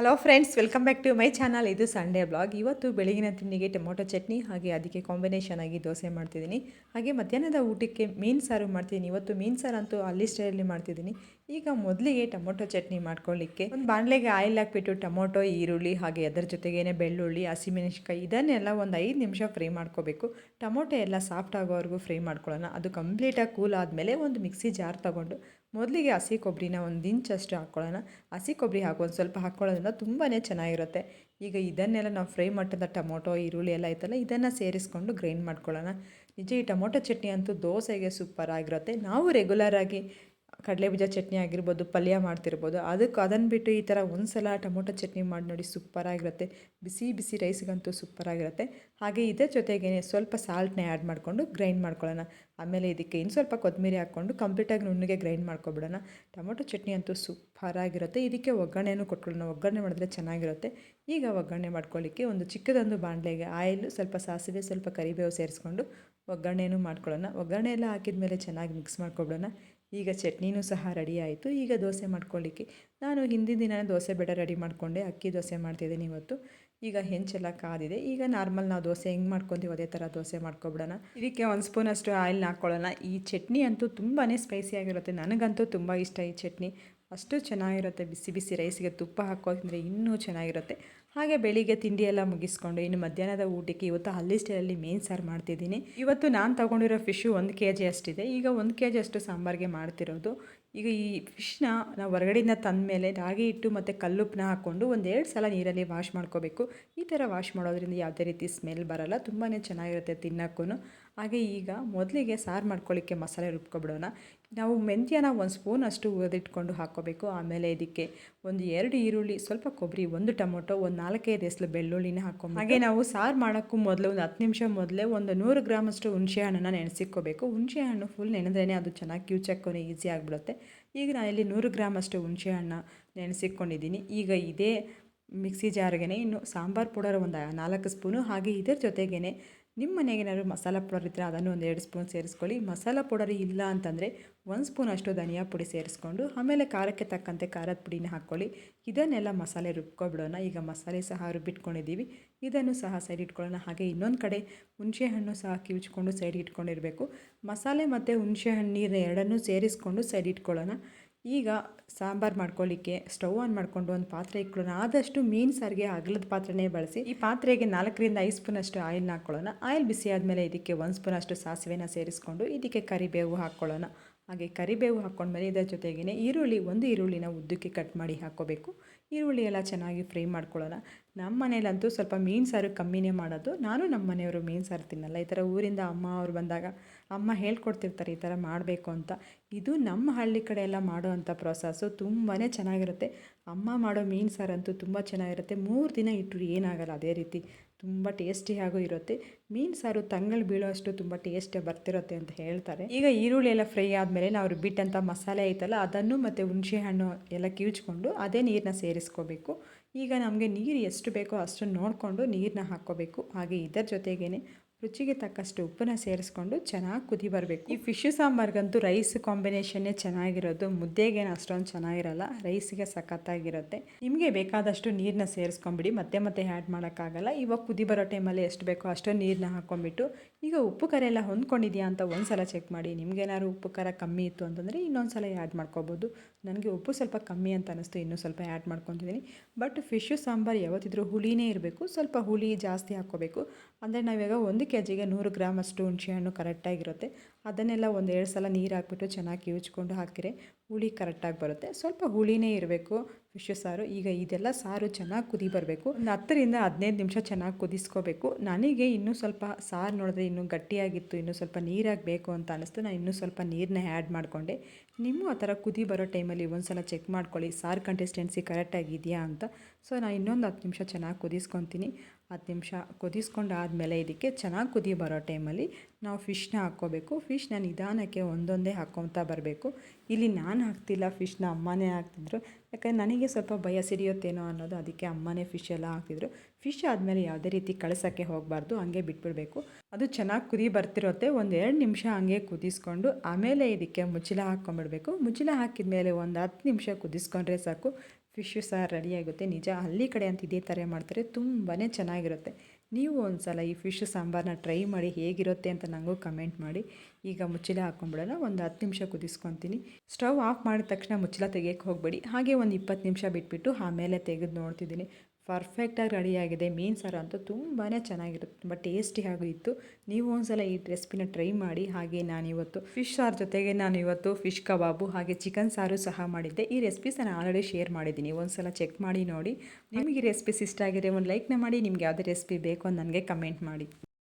Hello friends welcome back to my channel ಇದು Sunday blog ಇವತ್ತು ಬೆಳಗಿನ ತಿಂಡಿಗೆ ಟೊಮೊಟೊ ಚಟ್ನಿ ಹಾಗೆ ಅದಕ್ಕೆ ಕಾಂಬಿನೇಷನ್ ಆಗಿ ದೋಸೆ ಮಾಡ್ತಿದ್ದೀನಿ. ಹಾಗೆ ಮಧ್ಯಾಹ್ನದ ಊಟಕ್ಕೆ ಮೀನು ಸಾರು ಮಾಡ್ತೀನಿ ಇವತ್ತು ಮೀನು ಸಾರು ಅಂತೂ ಅಲ್ಲಿ ಸ್ಟೈಲಲ್ಲಿ ಮಾಡ್ತಿದ್ದೀನಿ. ಈಗ ಮೊದಲಿಗೆ ಟೊಮೊಟೊ ಚಟ್ನಿ ಮಾಡ್ಕೊಳ್ಳಿಕ್ಕೆ ಒಂದು ಬಾಣಲೆಗೆ ಆಯಿಲ್ ಹಾಕ್ಬಿಟ್ಟು ಟೊಮೊಟೊ, ಈರುಳ್ಳಿ ಹಾಗೆ ಅದರ ಜೊತೆಗೇನೆ ಬೆಳ್ಳುಳ್ಳಿ, ಹಸಿಮೆಣಸಿನ್ಕಾಯಿ ಇದನ್ನೆಲ್ಲ ಒಂದು ಐದು ನಿಮಿಷ ಫ್ರೈ ಮಾಡ್ಕೋಬೇಕು. ಟೊಮೊಟೊ ಎಲ್ಲ ಸಾಫ್ಟ್ ಆಗೋವರೆಗೂ ಫ್ರೈ ಮಾಡ್ಕೊಳ್ಳೋಣ. ಅದು ಕಂಪ್ಲೀಟಾಗಿ ಕೂಲ್ ಆದಮೇಲೆ ಒಂದು ಮಿಕ್ಸಿ ಜಾರ್ ತೊಗೊಂಡು ಮೊದಲಿಗೆ ಹಸಿ ಕೊಬ್ಬರಿನ ಒಂದು ಇಂಚಷ್ಟು ಹಾಕ್ಕೊಳ್ಳೋಣ. ಹಸಿ ಕೊಬ್ಬರಿ ಹಾಕಿ ಒಂದು ಸ್ವಲ್ಪ ಹಾಕ್ಕೊಳ್ಳೋದ್ರಿಂದ ತುಂಬಾ ಚೆನ್ನಾಗಿರುತ್ತೆ. ಈಗ ಇದನ್ನೆಲ್ಲ ನಾವು ಫ್ರೈ ಮಾಡಿದ ಟೊಮೊಟೊ, ಈರುಳ್ಳಿ ಎಲ್ಲ ಐತಲ್ಲ, ಇದನ್ನು ಸೇರಿಸ್ಕೊಂಡು ಗ್ರೈಂಡ್ ಮಾಡ್ಕೊಳ್ಳೋಣ. ನಿಜ ಈ ಟೊಮೊಟೊ ಚಟ್ನಿ ಅಂತೂ ದೋಸೆಗೆ ಸೂಪರ್ ಆಗಿರುತ್ತೆ. ನಾವು ರೆಗ್ಯುಲರಾಗಿ ಕಡಲೆಬೀಜ ಚಟ್ನಿ ಆಗಿರ್ಬೋದು, ಪಲ್ಯ ಮಾಡ್ತಿರ್ಬೋದು. ಅದಕ್ಕೆ ಅದನ್ನು ಬಿಟ್ಟು ಈ ಥರ ಒಂದು ಸಲ ಟೊಮೊಟೊ ಚಟ್ನಿ ಮಾಡಿ ನೋಡಿ ಸೂಪರಾಗಿರುತ್ತೆ. ಬಿಸಿ ಬಿಸಿ ರೈಸ್ಗಂತೂ ಸೂಪರಾಗಿರುತ್ತೆ. ಹಾಗೆ ಇದೇ ಜೊತೆಗೇ ಸ್ವಲ್ಪ ಸಾಲ್ಟ್ನ ಆ್ಯಡ್ ಮಾಡಿಕೊಂಡು ಗ್ರೈಂಡ್ ಮಾಡ್ಕೊಳ್ಳೋಣ. ಆಮೇಲೆ ಇದಕ್ಕೆ ಇನ್ನು ಸ್ವಲ್ಪ ಕೊತ್ತಂಬರಿ ಹಾಕ್ಕೊಂಡು ಕಂಪ್ಲೀಟಾಗಿ ನುಣ್ಣಗೆ ಗ್ರೈಂಡ್ ಮಾಡ್ಕೊಬಿಡೋಣ. ಟೊಮೊಟೊ ಚಟ್ನಿ ಅಂತೂ ಸೂಪರಾಗಿರುತ್ತೆ. ಇದಕ್ಕೆ ಒಗ್ಗರಣೆನೂ ಕೊಟ್ಕೊಳ್ಳೋಣ. ಒಗ್ಗರಣೆ ಮಾಡಿದ್ರೆ ಚೆನ್ನಾಗಿರುತ್ತೆ. ಈಗ ಒಗ್ಗರಣೆ ಮಾಡ್ಕೊಳ್ಳಿಕ್ಕೆ ಒಂದು ಚಿಕ್ಕದೊಂದು ಬಾಣಲೆಗೆ ಆಯಿಲು, ಸ್ವಲ್ಪ ಸಾಸಿವೆ, ಸ್ವಲ್ಪ ಕರಿಬೇವು ಸೇರಿಸ್ಕೊಂಡು ಒಗ್ಗರಣೆನೂ ಮಾಡ್ಕೊಳ್ಳೋಣ. ಒಗ್ಗರಣೆ ಎಲ್ಲ ಹಾಕಿದ ಮೇಲೆ ಚೆನ್ನಾಗಿ ಮಿಕ್ಸ್ ಮಾಡ್ಕೊಬಿಡೋಣ. ಈಗ ಚಟ್ನಿನೂ ಸಹ ರೆಡಿ ಆಯಿತು. ಈಗ ದೋಸೆ ಮಾಡ್ಕೊಳ್ಳಿಕ್ಕೆ ನಾನು ಹಿಂದಿನ ದಿನ ದೋಸೆ ಬೇಡ ರೆಡಿ ಮಾಡಿಕೊಂಡೆ. ಅಕ್ಕಿ ದೋಸೆ ಮಾಡ್ತಿದ್ದೀನಿ ಇವತ್ತು. ಈಗ ಹೆಂಚೆಲ್ಲ ಕಾದಿದೆ. ಈಗ ನಾರ್ಮಲ್ ನಾವು ದೋಸೆ ಹೆಂಗೆ ಮಾಡ್ಕೊತೀವಿ ಅದೇ ಥರ ದೋಸೆ ಮಾಡ್ಕೊಬಿಡೋಣ. ಇದಕ್ಕೆ ಒಂದು ಸ್ಪೂನಷ್ಟು ಆಯಿಲ್ನ ಹಾಕ್ಕೊಳ್ಳೋಣ. ಈ ಚಟ್ನಿ ಅಂತೂ ತುಂಬಾ ಸ್ಪೈಸಿಯಾಗಿರುತ್ತೆ ನನಗಂತೂ ತುಂಬ ಇಷ್ಟ ಈ ಚಟ್ನಿ. ಅಷ್ಟು ಚೆನ್ನಾಗಿರುತ್ತೆ. ಬಿಸಿ ಬಿಸಿ ರೈಸಿಗೆ ತುಪ್ಪ ಹಾಕೋದ್ರೆ ಇನ್ನೂ ಚೆನ್ನಾಗಿರುತ್ತೆ. ಹಾಗೆ ಬೆಳಿಗ್ಗೆ ತಿಂಡಿಯೆಲ್ಲ ಮುಗಿಸ್ಕೊಂಡು ಇನ್ನು ಮಧ್ಯಾಹ್ನದ ಊಟಕ್ಕೆ ಇವತ್ತು ಹಳ್ಳಿ ಸ್ಟೈಲಲ್ಲಿ ಮೇನ್ ಸಾರು ಮಾಡ್ತಿದ್ದೀನಿ. ಇವತ್ತು ನಾನು ತೊಗೊಂಡಿರೋ ಫಿಶು ಒಂದು ಕೆ ಜಿ ಅಷ್ಟಿದೆ. ಈಗ ಒಂದು ಕೆ ಜಿ ಅಷ್ಟು ಸಾಂಬಾರಿಗೆ ಮಾಡ್ತಿರೋದು. ಈಗ ಈ ಫಿಶ್ನ ನಾವು ಹೊರಗಡೆಯಿಂದ ತಂದ ಮೇಲೆ ರಾಗಿ ಹಿಟ್ಟು ಮತ್ತು ಕಲ್ಲುಪ್ಪನ್ನ ಹಾಕ್ಕೊಂಡು ಒಂದೆರಡು ಸಲ ನೀರಲ್ಲಿ ವಾಶ್ ಮಾಡ್ಕೋಬೇಕು. ಈ ಥರ ವಾಶ್ ಮಾಡೋದ್ರಿಂದ ಯಾವುದೇ ರೀತಿ ಸ್ಮೆಲ್ ಬರಲ್ಲ. ತುಂಬಾ ಚೆನ್ನಾಗಿರುತ್ತೆ ತಿನ್ನೋಕ್ಕೂ ಹಾಗೆ ಈಗ ಮೊದಲಿಗೆ ಸಾರು ಮಾಡ್ಕೊಳ್ಳಿಕ್ಕೆ ಮಸಾಲೆ ರುಬ್ಕೊಬಿಡೋಣ. ನಾವು ಮೆಂತ್ಯನ ಒಂದು ಸ್ಪೂನ್ ಅಷ್ಟು ಹುರಿದಿಟ್ಕೊಂಡು ಹಾಕ್ಕೋಬೇಕು. ಆಮೇಲೆ ಇದಕ್ಕೆ ಒಂದು ಎರಡು ಈರುಳ್ಳಿ, ಸ್ವಲ್ಪ ಕೊಬ್ಬರಿ, ಒಂದು ಟೊಮೊಟೊ, ಒಂದು ನಾಲ್ಕೈದು ಎಸ್ಲು ಬೆಳ್ಳುಳ್ಳಿನ ಹಾಕ್ಕೊಂಡು ಹಾಗೆ ನಾವು ಸಾರು ಮಾಡೋಕ್ಕೂ ಮೊದಲು ಒಂದು ಹತ್ತು ನಿಮಿಷ ಮೊದಲೇ ಒಂದು ನೂರು ಗ್ರಾಮಷ್ಟು ಹುಣಸೆ ಹಣ್ಣನ್ನು ನೆನೆಸಿಕ್ಕೋಬೇಕು ಹುಣಸೆ ಹಣ್ಣು ಫುಲ್ ನೆನೆದ್ರೇ ಅದು ಚೆನ್ನಾಗಿ ಕ್ಯೂಚಕ್ಕೂ ಈಸಿ ಆಗಿಬಿಡುತ್ತೆ. ಈಗ ನಾನು ಇಲ್ಲಿ ನೂರು ಗ್ರಾಮಷ್ಟು ಹುಣಸೆ ಹಣ್ಣು ನೆನೆಸಿಕ್ಕೊಂಡಿದ್ದೀನಿ ಈಗ ಇದೇ ಮಿಕ್ಸಿ ಜಾರ್ಗೆ ಇನ್ನು ಸಾಂಬಾರು ಪೌಡರ್ ಒಂದು ನಾಲ್ಕು ಸ್ಪೂನು, ಹಾಗೆ ಇದರ ಜೊತೆಗೇ ನಿಮ್ಮ ಮನೆಗೆ ಏನಾದರೂ ಮಸಾಲ ಪೌಡರ್ ಇದ್ದರೆ ಅದನ್ನು ಒಂದು ಎರಡು ಸ್ಪೂನ್ ಸೇರಿಸ್ಕೊಳ್ಳಿ. ಮಸಾಲ ಪೌಡರ್ ಇಲ್ಲ ಅಂತಂದರೆ ಒಂದು ಸ್ಪೂನ್ ಅಷ್ಟು ಧನಿಯಾ ಪುಡಿ ಸೇರಿಸ್ಕೊಂಡು ಆಮೇಲೆ ಖಾರಕ್ಕೆ ತಕ್ಕಂತೆ ಖಾರದ ಪುಡಿನ ಹಾಕ್ಕೊಳ್ಳಿ. ಇದನ್ನೆಲ್ಲ ಮಸಾಲೆ ರುಬ್ಕೊಬಿಡೋಣ. ಈಗ ಮಸಾಲೆ ಸಹ ರುಬ್ಬಿಟ್ಕೊಂಡಿದ್ದೀವಿ. ಇದನ್ನು ಸಹ ಸೈಡ್ ಇಟ್ಕೊಳ್ಳೋಣ. ಹಾಗೆ ಇನ್ನೊಂದು ಕಡೆ ಹುಣಸೆ ಹಣ್ಣು ಸಹ ಕಿವಿಚ್ಕೊಂಡು ಸೈಡ್ ಇಟ್ಕೊಂಡಿರಬೇಕು. ಮಸಾಲೆ ಮತ್ತು ಹುಣಸೆ ಹಣ್ಣು ಎರಡನ್ನೂ ಸೇರಿಸ್ಕೊಂಡು ಸೈಡ್ ಇಟ್ಕೊಳ್ಳೋಣ. ಈಗ ಸಾಂಬಾರು ಮಾಡ್ಕೊಳ್ಳಿಕ್ಕೆ ಸ್ಟವ್ ಆನ್ ಮಾಡಿಕೊಂಡು ಒಂದು ಪಾತ್ರೆ ಇಟ್ಕೊಳ್ಳೋಣ. ಆದಷ್ಟು ಮೀನು ಸಾರಿಗೆ ಅಗಲದ ಪಾತ್ರೆನೇ ಬಳಸಿ. ಈ ಪಾತ್ರೆಗೆ ನಾಲ್ಕರಿಂದ ಐದು ಸ್ಪೂನ್ ಅಷ್ಟು ಆಯಿಲ್ನ ಹಾಕ್ಕೊಳ್ಳೋಣ. ಆಯಿಲ್ ಬಿಸಿ ಆದಮೇಲೆ ಇದಕ್ಕೆ ಒಂದು ಸ್ಪೂನ್ ಅಷ್ಟು ಸಾಸಿವೆನ ಸೇರಿಸ್ಕೊಂಡು ಇದಕ್ಕೆ ಕರಿಬೇವು ಹಾಕ್ಕೊಳ್ಳೋಣ. ಹಾಗೆ ಕರಿಬೇವು ಹಾಕ್ಕೊಂಡ್ಮೇಲೆ ಇದರ ಜೊತೆಗೇ ಈರುಳ್ಳಿ, ಒಂದು ಈರುಳ್ಳಿನ ಉದ್ದಕ್ಕೆ ಕಟ್ ಮಾಡಿ ಹಾಕ್ಕೋಬೇಕು. ಈರುಳ್ಳಿ ಎಲ್ಲ ಚೆನ್ನಾಗಿ ಫ್ರೈ ಮಾಡ್ಕೊಳ್ಳೋಣ. ನಮ್ಮ ಮನೇಲಂತೂ ಸ್ವಲ್ಪ ಮೀನು ಸಾರು ಕಮ್ಮಿನೇ ಮಾಡೋದು. ನಾನು ನಮ್ಮ ಮನೆಯವರು ಮೀನು ಸಾರು ತಿನ್ನಲ್ಲ. ಈ ಥರ ಊರಿಂದ ಅಮ್ಮ ಅವ್ರು ಬಂದಾಗ, ಅಮ್ಮ ಹೇಳ್ಕೊಡ್ತಿರ್ತಾರೆ ಈ ಥರ ಮಾಡಬೇಕು ಅಂತ. ಇದು ನಮ್ಮ ಹಳ್ಳಿ ಕಡೆ ಎಲ್ಲ ಮಾಡೋ ಅಂಥ ಪ್ರೊಸೆಸ್ಸು ತುಂಬಾ ಚೆನ್ನಾಗಿರುತ್ತೆ. ಅಮ್ಮ ಮಾಡೋ ಮೀನು ಸಾರಂತೂ ತುಂಬ ಚೆನ್ನಾಗಿರುತ್ತೆ. ಮೂರು ದಿನ ಇಟ್ಟರು ಏನಾಗಲ್ಲ ಅದೇ ರೀತಿ. ತುಂಬ ಟೇಸ್ಟಿಯಾಗೂ ಇರುತ್ತೆ. ಮೀನು ಸಾರು ತಂಗಳು ಬೀಳೋ ಅಷ್ಟು ತುಂಬ ಟೇಸ್ಟಿಯಾಗಿ ಬರ್ತಿರುತ್ತೆ ಅಂತ ಹೇಳ್ತಾರೆ. ಈಗ ಈರುಳ್ಳಿ ಎಲ್ಲ ಫ್ರೈ ಆದಮೇಲೆ ನಾವು ಬಿಟ್ಟಂಥ ಮಸಾಲೆ ಐತಲ್ಲ, ಅದನ್ನು ಮತ್ತು ಹುಣಸೆ ಹಣ್ಣು ಎಲ್ಲ ಕೀಳ್ಚ್ಕೊಂಡು ಅದೇ ನೀರನ್ನ ಸೇರಿಸ್ಕೋಬೇಕು. ಈಗ ನಮಗೆ ನೀರು ಎಷ್ಟು ಬೇಕೋ ಅಷ್ಟು ನೋಡಿಕೊಂಡು ನೀರನ್ನ ಹಾಕ್ಕೋಬೇಕು. ಹಾಗೆ ಇದರ ಜೊತೆಗೇ ರುಚಿಗೆ ತಕ್ಕಷ್ಟು ಉಪ್ಪನ್ನು ಸೇರಿಸ್ಕೊಂಡು ಚೆನ್ನಾಗಿ ಕುದಿ ಬರಬೇಕು. ಈ ಫಿಶ್ ಸಾಂಬಾರ್ಗಂತೂ ರೈಸ್ ಕಾಂಬಿನೇಷನ್ನೇ ಚೆನ್ನಾಗಿರೋದು. ಮುದ್ದೆಗೇನು ಅಷ್ಟೊಂದು ಚೆನ್ನಾಗಿರಲ್ಲ. ರೈಸಿಗೆ ಸಖತ್ತಾಗಿರುತ್ತೆ. ನಿಮಗೆ ಬೇಕಾದಷ್ಟು ನೀರನ್ನ ಸೇರಿಸ್ಕೊಂಬಿಡಿ. ಮತ್ತೆ ಮತ್ತೆ ಆ್ಯಡ್ ಮಾಡೋಕ್ಕಾಗಲ್ಲ. ಇವಾಗ ಕುದಿ ಬರೋ ಟೈಮಲ್ಲಿ ಎಷ್ಟು ಬೇಕೋ ಅಷ್ಟೊಂದು ನೀರನ್ನ ಹಾಕ್ಕೊಂಬಿಟ್ಟು ಈಗ ಉಪ್ಪು ಖಾರ ಎಲ್ಲ ಹೊಂದ್ಕೊಂಡಿದೆಯಾ ಅಂತ ಒಂದು ಸಲ ಚೆಕ್ ಮಾಡಿ ನಿಮಗೇನಾದ್ರು ಉಪ್ಪು ಖಾರ ಕಮ್ಮಿ ಇತ್ತು ಅಂತಂದರೆ ಇನ್ನೊಂದು ಸಲ ಆ್ಯಡ್ ಮಾಡ್ಕೋಬೋದು. ನನಗೆ ಉಪ್ಪು ಸ್ವಲ್ಪ ಕಮ್ಮಿ ಅಂತ ಅನ್ನಿಸ್ತು ಇನ್ನೂ ಸ್ವಲ್ಪ ಆ್ಯಡ್ ಮಾಡ್ಕೊತಿದ್ದೀನಿ ಬಟ್ ಫಿಶು ಸಾಂಬಾರು ಯಾವತ್ತಿದ್ರೂ ಹುಳಿನೇ ಇರಬೇಕು. ಸ್ವಲ್ಪ ಹುಳಿ ಜಾಸ್ತಿ ಹಾಕ್ಕೋಬೇಕು. ಅಂದರೆ ನಾವೀಗ ಒಂದು ಕೆ ಜಿಗೆ ನೂರು ಗ್ರಾಮ್ ಅಷ್ಟು ಹುಣಸೆಹಣ್ಣು ಕರೆಕ್ಟಾಗಿರುತ್ತೆ ಅದನ್ನೆಲ್ಲ ಒಂದು ಎರಡು ಸಲ ನೀರು ಹಾಕ್ಬಿಟ್ಟು ಚೆನ್ನಾಗಿ ಕಿವುಚ್ಕೊಂಡು ಹಾಕಿದ್ರೆ ಹುಳಿ ಕರೆಕ್ಟಾಗಿ ಬರುತ್ತೆ. ಸ್ವಲ್ಪ ಹುಳಿನೇ ಇರಬೇಕು ಫಿಶ್ ಸಾರು. ಈಗ ಇದೆಲ್ಲ ಸಾರು ಚೆನ್ನಾಗಿ ಕುದಿ ಬರಬೇಕು. ಒಂದು ಹತ್ತರಿಂದ ಹದಿನೈದು ನಿಮಿಷ ಚೆನ್ನಾಗಿ ಕುದಿಸ್ಕೋಬೇಕು. ನನಗೆ ಇನ್ನೂ ಸ್ವಲ್ಪ ಸಾರು ನೋಡಿದ್ರೆ ಇನ್ನೂ ಗಟ್ಟಿಯಾಗಿತ್ತು, ಇನ್ನೂ ಸ್ವಲ್ಪ ನೀರಾಗಿ ಬೇಕು ಅಂತ ಅನ್ನಿಸ್ತು ನಾನು ಇನ್ನೂ ಸ್ವಲ್ಪ ನೀರನ್ನ ಆ್ಯಡ್ ಮಾಡಿಕೊಂಡೆ. ನಿಮ್ಮ ಆ ಥರ ಕುದಿ ಬರೋ ಟೈಮಲ್ಲಿ ಒಂದು ಸಲ ಚೆಕ್ ಮಾಡ್ಕೊಳ್ಳಿ. ಸಾರು ಕನ್ಸಿಸ್ಟೆನ್ಸಿ ಕರೆಕ್ಟಾಗಿದೆಯಾ ಅಂತ. ಸೊ ನಾನು ಇನ್ನೊಂದು ಹತ್ತು ನಿಮಿಷ ಚೆನ್ನಾಗಿ ಕುದಿಸ್ಕೊತೀನಿ. ಹತ್ತು ನಿಮಿಷ ಕುದಿಸ್ಕೊಂಡು ಆದಮೇಲೆ ಇದಕ್ಕೆ ಚೆನ್ನಾಗಿ ಕುದಿ ಬರೋ ಟೈಮಲ್ಲಿ ನಾವು ಫಿಶ್ನ ಹಾಕ್ಕೋಬೇಕು. ಫಿಶ್ನ ನಿಧಾನಕ್ಕೆ ಒಂದೊಂದೇ ಹಾಕ್ಕೊತಾ ಬರಬೇಕು. ಇಲ್ಲಿ ನಾನು ಹಾಕ್ತಿಲ್ಲ ಫಿಶ್ನ ಅಮ್ಮನೇ ಹಾಕ್ತಿದ್ರು ಯಾಕಂದರೆ ನನಗೆ ಸ್ವಲ್ಪ ಭಯ ಸಿಡಿಯುತ್ತೇನೋ ಅನ್ನೋದು, ಅದಕ್ಕೆ ಅಮ್ಮನೇ ಫಿಶ್ ಎಲ್ಲ ಹಾಕ್ತಿದ್ರು. ಫಿಶ್ ಆದಮೇಲೆ ಯಾವುದೇ ರೀತಿ ಕಳ್ಸೋಕ್ಕೆ ಹೋಗಬಾರ್ದು, ಹಂಗೆ ಬಿಟ್ಬಿಡಬೇಕು. ಅದು ಚೆನ್ನಾಗಿ ಕುದಿ ಬರ್ತಿರುತ್ತೆ, ಒಂದು ಎರಡು ನಿಮಿಷ ಹಂಗೆ ಕುದಿಸ್ಕೊಂಡು ಆಮೇಲೆ ಇದಕ್ಕೆ ಮುಚ್ಚಿಲ ಹಾಕ್ಕೊಂಬಿಡ್ಬೇಕು. ಮುಚ್ಚಿಲ ಹಾಕಿದ ಮೇಲೆ ಒಂದು ಹತ್ತು ನಿಮಿಷ ಕುದಿಸ್ಕೊಂಡ್ರೆ ಸಾಕು ಫಿಶ್ಶು ಸಹ ರೆಡಿಯಾಗುತ್ತೆ ನಿಜ, ಹಳ್ಳಿ ಕಡೆ ಅಂತ ಇದೇ ಥರ ಮಾಡ್ತಾರೆ ತುಂಬಾ ಚೆನ್ನಾಗಿರುತ್ತೆ. ನೀವು ಒಂದು ಸಲ ಈ ಫಿಶ್ ಸಾಂಬಾರನ್ನ ಟ್ರೈ ಮಾಡಿ ಹೇಗಿರುತ್ತೆ ಅಂತ ನನಗೂ ಕಮೆಂಟ್ ಮಾಡಿ. ಈಗ ಮುಚ್ಚಲ ಹಾಕ್ಕೊಂಬಿಡೋಣ ಒಂದು ಹತ್ತು ನಿಮಿಷ ಕುದಿಸ್ಕೊತೀನಿ. ಸ್ಟವ್ ಆಫ್ ಮಾಡಿದ ತಕ್ಷಣ ಮುಚ್ಚಲ ತೆಗೆಯೋಕೆ ಹೋಗಬೇಡಿ. ಹಾಗೆ ಒಂದು ಇಪ್ಪತ್ತು ನಿಮಿಷ ಬಿಟ್ಬಿಟ್ಟು ಆಮೇಲೆ ತೆಗೆದು ನೋಡ್ತಿದ್ದೀನಿ. ಪರ್ಫೆಕ್ಟಾಗಿ ರೆಡಿಯಾಗಿದೆ ಮೀನು ಸಾರು ಅಂತೂ ತುಂಬಾ ಚೆನ್ನಾಗಿರುತ್ತೆ. ತುಂಬ ಟೇಸ್ಟಿ ಹಾಗೂ ಇತ್ತು. ನೀವು ಒಂದ್ಸಲ ಈ ರೆಸಿಪಿನ ಟ್ರೈ ಮಾಡಿ, ಹಾಗೆ ನಾನಿವತ್ತು ಫಿಶ್ ಸಾರು ಜೊತೆಗೆ ನಾನು ಇವತ್ತು ಫಿಶ್ ಕಬಾಬು ಹಾಗೆ ಚಿಕನ್ ಸಾರು ಸಹ ಮಾಡಿದ್ದೆ. ಈ ರೆಸಿಪೀಸ್ ನಾನು ಆಲ್ರೆಡಿ ಶೇರ್ ಮಾಡಿದ್ದೀನಿ. ಒಂದ್ಸಲ ಚೆಕ್ ಮಾಡಿ ನೋಡಿ. ನಿಮಗೆ ಈ ರೆಸಿಪೀಸ್ ಇಷ್ಟ ಆಗಿದೆ, ಒಂದು ಲೈಕ್ನ ಮಾಡಿ. ನಿಮ್ಗೆ ಯಾವುದೇ ರೆಸಿಪಿ ಬೇಕು ಅಂತ ನನಗೆ ಕಮೆಂಟ್ ಮಾಡಿ.